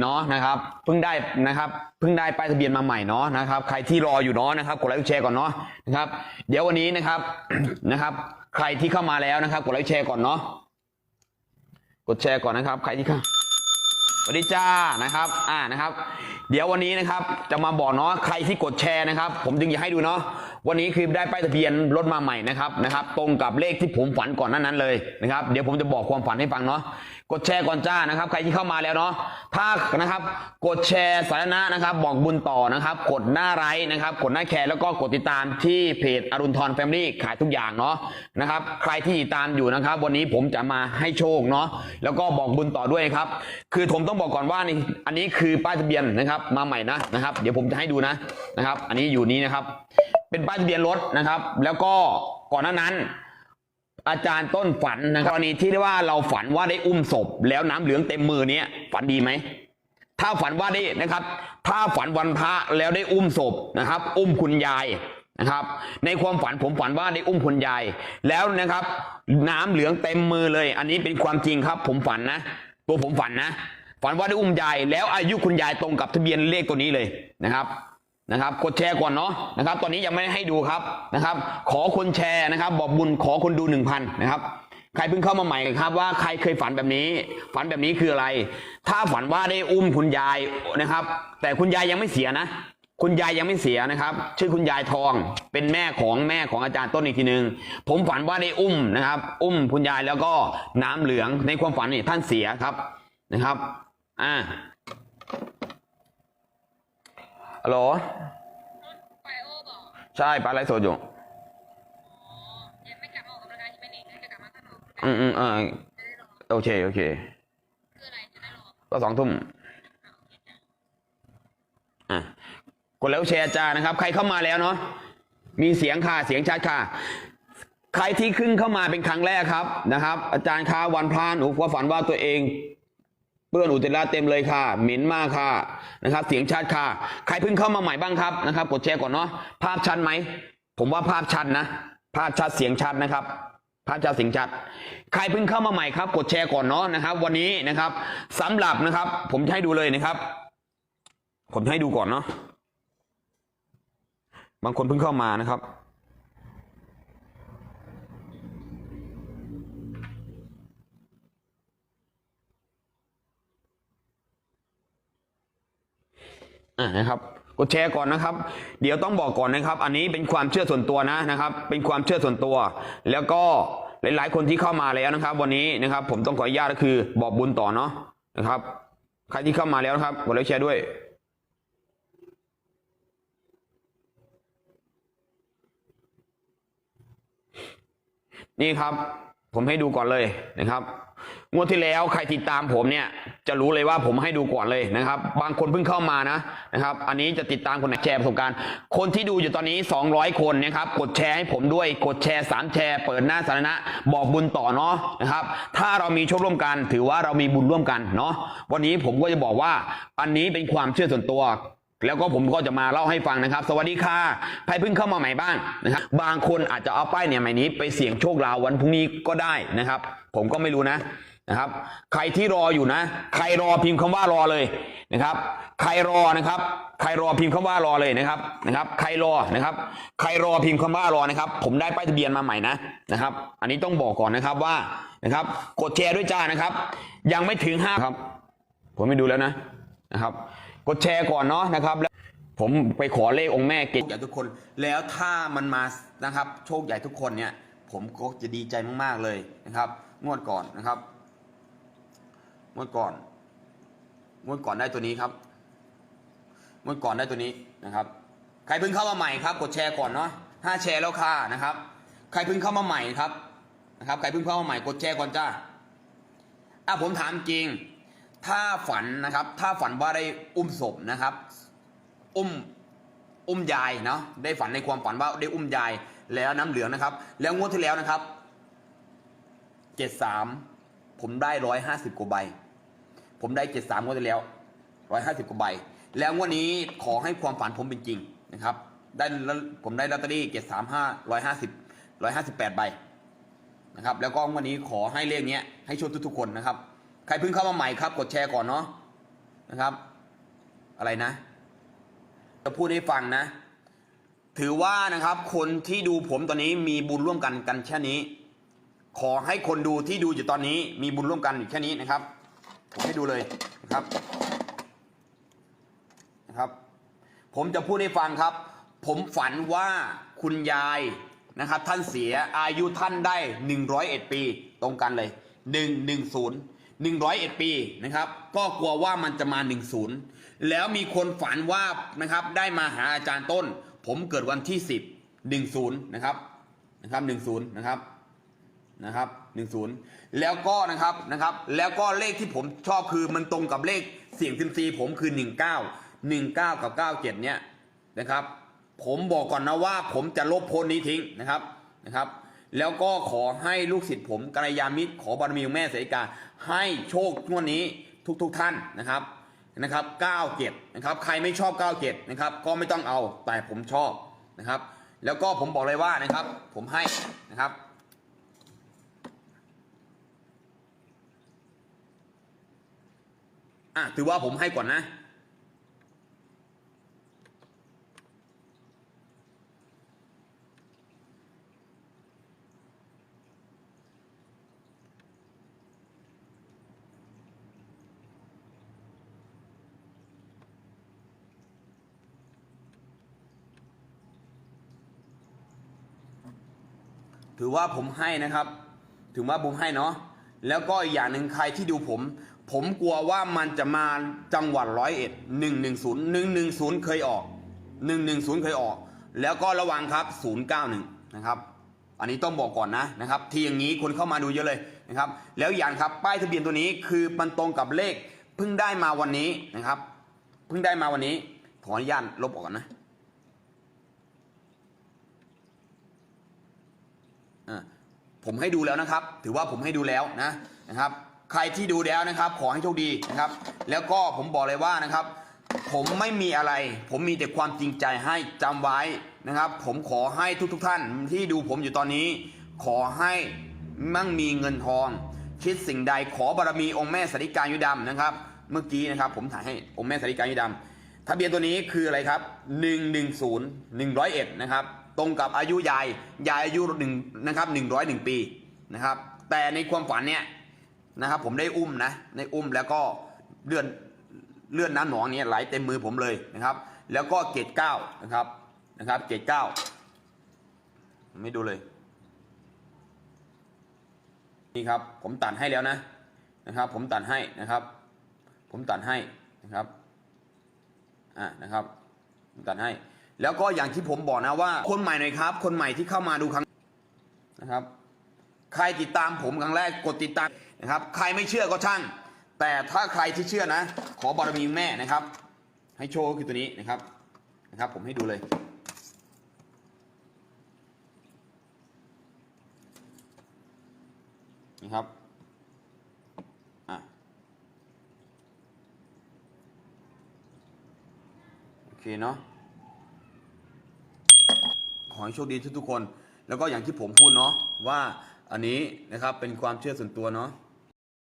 เนาะนะครับเพิ่งได้นะครับเพิ่งได้ป้ายทะเบียนมาใหม่เนาะนะครับ ใครที่รออยู่เนาะนะครับกดไลค์กดแชร์ก่อนเนาะนะครับ เดี๋ยววันนี้นะครับนะครับ ใครที่เข้ามาแล้วนะครับกดไลค์แชร์ก่อนเนาะกดแชร์ก่อนนะครับ ใครที่เข้าสวัสดีจ้านะครับอ่านะครับ เดี๋ยววันนี้นะครับจะมาบอกเนาะใครที่กดแชร์นะครับ ผมจึงอยากให้ดูเนาะวันนี้คือได้ป้ายทะเบียนรถมาใหม่นะครับนะครับ ตรงกับเลขที่ผมฝันก่อนหนั้นนั้นเลยนะครับ เดี๋ยวผมจะบอกความฝันให้ฟังเนาะ กดแชร์ก่อนจ้านะครับ ใครที่เข้ามาแล้วเนาะถ้านะครับ กดแชร์สาธารณะนะครับ บอกบุญต่อนะครับ กดหน้าไลค์นะครับ กดหน้าแชร์แล้วก็กดติดตามที่เพจอรุณทรแฟมิลี่ขายทุกอย่างเนาะนะครับ ใครที่ติดตามอยู่นะครับ วันนี้ผมจะมาให้โชคเนาะแล้วก็บอกบุญต่อด้วยครับ คือผมต้องบอกก่อนว่านี่อันนี้คือป้ายทะเบียนนะครับ มาใหม่นะนะครับ เดี๋ยวผมจะให้ดูนะนะครับ อันนี้อยู่นี้นะครับ เป็นป้ายทะเบียนรถนะครับ แล้วก็ก่อนหน้านั้น อาจารย์ต้นฝันนะครับกรณีที่เรียกว่าเราฝันว่าได้อุ้มศพ แล้วน้ำเหลืองเต็มมือเนี้ยฝันดีไหมถ้าฝันว่าได้นะครับ ถ้าฝันวันพระแล้วได้อุ้มศพนะครับ อุ้มคุณยายนะครับ ในความฝันผมฝันว่าได้อุ้มคุณยายแล้วนะครับ น้ำเหลืองเต็มมือเลย อันนี้เป็นความจริงครับ ผมฝันนะ ตัวผมฝันนะ ฝันว่าได้อุ้มยายแล้วอายุคุณยายตรงกับทะเบียนเลขตัวนี้เลยนะครับ นะครับกดแชร์ก่อนเนาะนะครับ ตอนนี้ยังไม่ได้ให้ดูครับนะครับ ขอคนแชร์นะครับ บอกบุญขอคนดูหนึ่งพันนะครับ ใครเพิ่งเข้ามาใหม่ครับ ว่าใครเคยฝันแบบนี้ ฝันแบบนี้คืออะไร ถ้าฝันว่าได้อุ้มคุณยายนะครับ แต่คุณยายยังไม่เสียนะ คุณยายยังไม่เสียนะครับ ชื่อคุณยายทอง เป็นแม่ของแม่ของอาจารย์ต้นอีกทีหนึ่งผมฝันว่าได้อุ้มนะครับ อุ้มคุณยายแล้วก็น้ำเหลืองในความฝันนี่ท่านเสียครับนะครับ อ่า ฮัลโหลไปโอบอกใช่ปลาไหลฟ์สดอยู่อ๋อยังไม่กลับมาออกกำลังกายใช่ไหมนี่จะกลับมาตั้งออกกำลังกายอืมอืมเออจะได้รอโอเค โอเคคืออะไรจะได้รอก็สองทุ่มอะกดแล้วแชร์จ้านะครับ ใครเข้ามาแล้วเนาะมีเสียงค่ะเสียงชัดค่ะใครที่ขึ้นเข้ามาเป็นครั้งแรกครับนะครับ อาจารย์คะวันพระหนูก็ฝันว่าตัวเอง เปื้อนอุจจาระเต็มเลยค่ะ เหม็นมากค่ะนะครับ เสียงชัดค่ะ ใครเพิ่งเข้ามาใหม่บ้างครับนะครับ กดแชร์ก่อนเนาะภาพชัดไหมผมว่าภาพชัดนะ ภาพชัดเสียงชัดนะครับ ภาพชัดเสียงชัด ใครเพิ่งเข้ามาใหม่ครับ กดแชร์ก่อนเนาะนะครับ วันนี้นะครับสำหรับนะครับ ผมจะให้ดูเลยนะครับ ผมให้ดูก่อนเนาะบางคนเพิ่งเข้ามานะครับ อ่านะครับกดแชร์ก่อนนะครับ เดี๋ยวต้องบอกก่อนนะครับ อันนี้เป็นความเชื่อส่วนตัวนะนะครับ เป็นความเชื่อส่วนตัว แล้วก็หลาย ๆ คนที่เข้ามาแล้วนะครับ วันนี้นะครับ ผมต้องขออนุญาตก็คือบอกบุญต่อเนาะนะครับใครที่เข้ามาแล้วนะครับกดไลค์แชร์ด้วยนี่ครับ ผมให้ดูก่อนเลยนะครับ งวดที่แล้วใครติดตามผมเนี่ยจะรู้เลยว่าผมให้ดูก่อนเลยนะครับ บางคนเพิ่งเข้ามานะนะครับ อันนี้จะติดตามคนไหนแชร์ประสบการณ์ คนที่ดูอยู่ตอนนี้ 200 คนนะครับกดแชร์ให้ผมด้วยกดแชร์ 3 แชร์ เปิดหน้าสาธารณะบอกบุญต่อเนาะนะครับ ถ้าเรามีโชคร่วมกัน ถือว่าเรามีบุญร่วมกันเนาะวันนี้ผมก็จะบอกว่าอันนี้เป็นความเชื่อส่วนตัวแล้วก็ผมก็จะมาเล่าให้ฟังนะครับ สวัสดีค่ะใครเพิ่งเข้ามาใหม่บ้างนะครับ บางคนอาจจะเอาป้ายเนี่ยใหม่นี้ไปเสี่ยงโชคลาววันพรุ่งนี้ก็ได้นะครับ ผมก็ไม่รู้นะ นะครับ ใครที่รออยู่นะ ใครรอพิมพ์คำว่ารอเลยนะครับ ใครรอนะครับ ใครรอพิมพ์คำว่ารอเลยนะครับนะครับ ใครรอนะครับ ใครรอพิมพ์คำว่ารอนะครับ ผมได้ป้ายทะเบียนมาใหม่นะนะครับ อันนี้ต้องบอกก่อนนะครับว่านะครับ กดแชร์ด้วยจ้านะครับ ยังไม่ถึงห้าครับ ผมไม่ดูแล้วนะนะครับ กดแชร์ก่อนเนาะนะครับแล้วผมไปขอเลของค์แม่เก่งใหญ่ทุกคน แล้วถ้ามันมานะครับ โชคใหญ่ทุกคนเนี่ย ผมก็จะดีใจมากๆเลยนะครับ งวดก่อนนะครับ งวดก่อนงวดก่อนได้ตัวนี้ครับงวดก่อนได้ตัวนี้นะครับ ใครเพิ่งเข้ามาใหม่ครับ กดแชร์ก่อนเนาะห้าแชร์แล้วค่ะนะครับ ใครเพิ่งเข้ามาใหม่ครับนะครับ ใครเพิ่งเข้ามาใหม่กดแชร์ก่อนจ้าอะผมถามจริง ถ้าฝันนะครับ ถ้าฝันว่าได้อุ้มศพนะครับ อุ้มอุ้มยายเนาะได้ฝันในความฝันว่าได้อุ้มยายแล้วน้ำเหลืองนะครับ แล้วงวดที่แล้วนะครับเจ็ดสามผมได้ร้อยห้าสิบกว่าใบ ผมได้เจ็ดสามงวดที่แล้วร้อยห้าสิบกว่าใบ แล้วงวดนี้ขอให้ความฝันผมเป็นจริงนะครับ ได้แล้วผมได้ลอตเตอรี่เจ็ดสามห้าร้อยห้าสิบร้อยห้าสิบแปดใบนะครับ แล้วก็วันนี้ขอให้เลขเนี้ยให้โชคทุกๆคนนะครับ ใครเพิ่งเข้ามาใหม่ครับ กดแชร์ก่อนเนาะนะครับ อะไรนะ จะพูดให้ฟังนะ ถือว่านะครับ คนที่ดูผมตอนนี้มีบุญร่วมกันกันแค่นี้ ขอให้คนดูที่ดูอยู่ตอนนี้มีบุญร่วมกันอยู่แค่นี้นะครับ ผมให้ดูเลยนะครับนะครับ ผมจะพูดให้ฟังครับ ผมฝันว่าคุณยายนะครับ ท่านเสียอายุท่านได้ 101 ปี ตรงกันเลย 110 101 ปีนะครับ ก็กลัวว่ามันจะมา 10 แล้วมีคนฝันว่านะครับ ได้มาหาอาจารย์ต้น ผมเกิดวันที่ 10 10 นะครับนะครับ 10 นะครับ นะครับ10 แล้วก็นะครับนะครับ แล้วก็เลขที่ผมชอบคือมันตรงกับเลขเสียงซิมซีผมคือ 19 19 กับ 97 เนี่ยนะครับ ผมบอกก่อนนะว่าผมจะลบโพสนี้ทิ้งนะครับนะครับ แล้วก็ขอให้ลูกศิษย์ผมกัลยาณมิตรขอบารมีของแม่เสริกาให้โชคงวดนี้ทุกๆทท่านนะครับนะครับ9เกตนะครับ ใครไม่ชอบ9เกตนะครับ ก็ไม่ต้องเอาแต่ผมชอบนะครับ แล้วก็ผมบอกเลยว่านะครับ ผมให้นะครับ อะถือว่าผมให้ก่อนนะ ถือว่าผมให้นะครับ ถือว่าผมให้เนาะแล้วก็อีกอย่างหนึ่งใครที่ดูผม ผมกลัวว่ามันจะมาจังหวัดร้อยเอ็ดหนึ่งหนึ่งศูนย์หนึ่งหนึ่งศูนย์เคยออกหนึ่งหนึ่งศูนย์เคยออก แล้วก็ระวังครับศูนย์เก้าหนึ่งนะครับอันนี้ต้องบอกก่อนนะนะครับ ทีอย่างนี้คนเข้ามาดูเยอะเลยนะครับ แล้วอย่างครับป้ายทะเบียนตัวนี้คือมันตรงกับเลขเพิ่งได้มาวันนี้นะครับ เพิ่งได้มาวันนี้ขออนุญาตลบออกก่อนนะผมให้ดูแล้วนะครับ ถือว่าผมให้ดูแล้วนะนะครับ ใครที่ดูแล้วนะครับ ขอให้โชคดีนะครับ แล้วก็ผมบอกเลยว่านะครับ ผมไม่มีอะไร ผมมีแต่ความจริงใจให้จำไว้นะครับ ผมขอให้ทุกๆทท่านที่ดูผมอยู่ตอนนี้ ขอให้มั่งมีเงินทอง คิดสิ่งใดขอบารมีองค์แม่สาริกายุดำนะครับ เมื่อกี้นะครับ ผมถ่ายให้องค์แม่สาริกายุดำทะเบียนตัวนี้คืออะไรครับ 110 101นะครับตรงกับอายุยายยายอายุหนึ่งนะครับ101ปีนะครับ แต่ในความฝันเนี่ย นะครับผมได้อุ้มนะได้อุ้มแล้วก็เลื่อนเลื่อนน้ำหนองเนี่ยไหลเต็มมือผมเลยนะครับ แล้วก็เกตเก้านะครับนะครับเกตเก้าไม่ดูเลยนี่ครับผมตัดให้แล้วนะนะครับ ผมตัดให้นะครับ ผมตัดให้นะครับอะนะครับผมตัดให้ แล้วก็อย่างที่ผมบอกนะว่า คนใหม่หน่อยครับ คนใหม่ที่เข้ามาดูครั้งนะครับ ใครติดตามผมครั้งแรกกดติดตาม นะครับ ใครไม่เชื่อก็ช่าง แต่ถ้าใครที่เชื่อนะ ขอบารมีแม่นะครับ ให้โชว์ก็คือตัวนี้นะครับนะครับ ผมให้ดูเลยนี่ครับอะโอเคเนาะขอให้โชคดีทุกๆคน แล้วก็อย่างที่ผมพูดเนาะว่าอันนี้นะครับเป็นความเชื่อส่วนตัวเนาะ